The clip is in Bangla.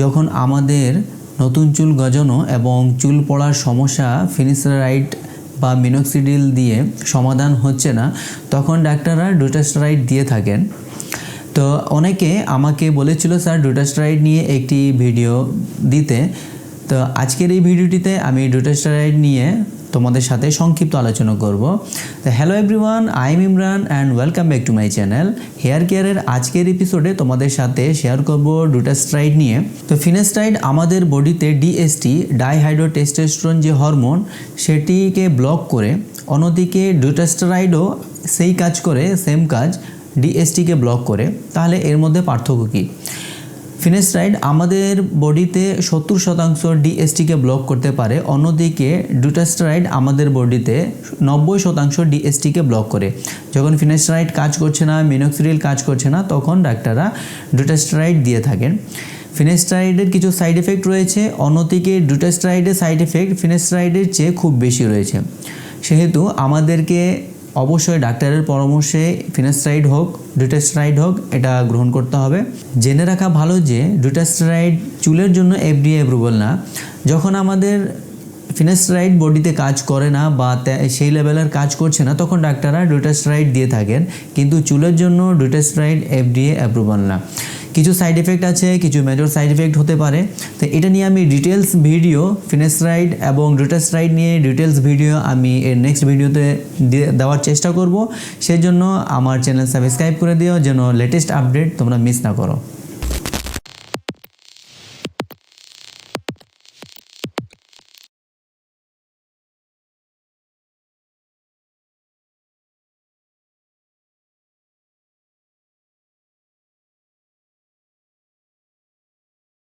যখন আমাদের নতুন চুল গজানো এবং চুল পড়ার সমস্যা ফিনিসারাইড বা মিনক্সিডিল দিয়ে সমাধান হচ্ছে না, তখন ডাক্তাররা ডুটাস্টারাইড দিয়ে থাকেন। তো অনেকে আমাকে বলেছিল, স্যার ডুটাস্টারাইড নিয়ে একটি ভিডিও দিতে। তো আজকের এই ভিডিওটিতে আমি ডুটাস্টারাইড নিয়ে তোমাদের সাথে সংক্ষিপ্ত আলোচনা করব। তো hello everyone I am Imran and welcome back to my channel hair কেয়ারের আজকের এপিসোডে তোমাদের সাথে শেয়ার করব ডুটাস্ট্রাইড নিয়ে। তো ফিনেস্টাইড আমাদের বডিতে ডিএসটি ডাইহাইড্রোটেস্টোস্টেরন যে হরমোন সেটিকে ব্লক করে। অন্যদিকে ডুটাস্টারাইডও সেই কাজ করে সেম কাজ ডিএসটিকে ব্লক করে। তাহলে এর মধ্যে পার্থক্য কী? ফিনেস্টাইড আমাদের বডিতে সত্তর শতাংশ ডিএসটিকে ব্লক করতে পারে, অন্যদিকে ডুটাস্টারাইড আমাদের বডিতে নব্বই শতাংশ ডিএসটিকে ব্লক করে। যখন ফিনেস্টারাইড কাজ করছে না মিনক্সিডিল কাজ করছে না, তখন ডাক্তাররা ডুটাস্টারাইড দিয়ে থাকেন। ফিনেস্টারাইডের কিছু সাইড এফেক্ট রয়েছে, অন্যদিকে ডুটাস্টারাইডের সাইড এফেক্ট ফিনেস্টারাইডের চেয়ে খুব বেশি রয়েছে। সেহেতু আমাদেরকে অবশ্যই ডাক্তারের পরামর্শে ফিনাস্টারাইড হোক ডুটাস্টারাইড হোক, এটা গ্রহণ করতে হবে। জেনে রাখা ভালো যে ডুটাস্টারাইড চুলের জন্য এফডিএ অ্যাপ্রুভাল না। যখন আমাদের ফিনাস্টারাইড বডিতে কাজ করে না বা সেই লেভেলের কাজ করছে না, তখন ডাক্তাররা ডুটাস্টারাইড দিয়ে থাকেন। কিন্তু চুলের জন্য ডুটাস্টারাইড এফডিএ অ্যাপ্রুভাল না। কিছু সাইড এফেক্ট আছে, কিছু মেজর সাইড এফেক্ট হতে পারে। তো এটা নিয়ে আমি ডিটেলস ভিডিও ফিনেসরাইড এবং ডুটাস্ট্রাইড নিয়ে ডিটেলস ভিডিও আমি এর নেক্সট ভিডিওতে দেওয়ার চেষ্টা করব। সেই জন্য আমার চ্যানেল সাবস্ক্রাইব করে দিও, যেন লেটেস্ট আপডেট তোমরা মিস না করো।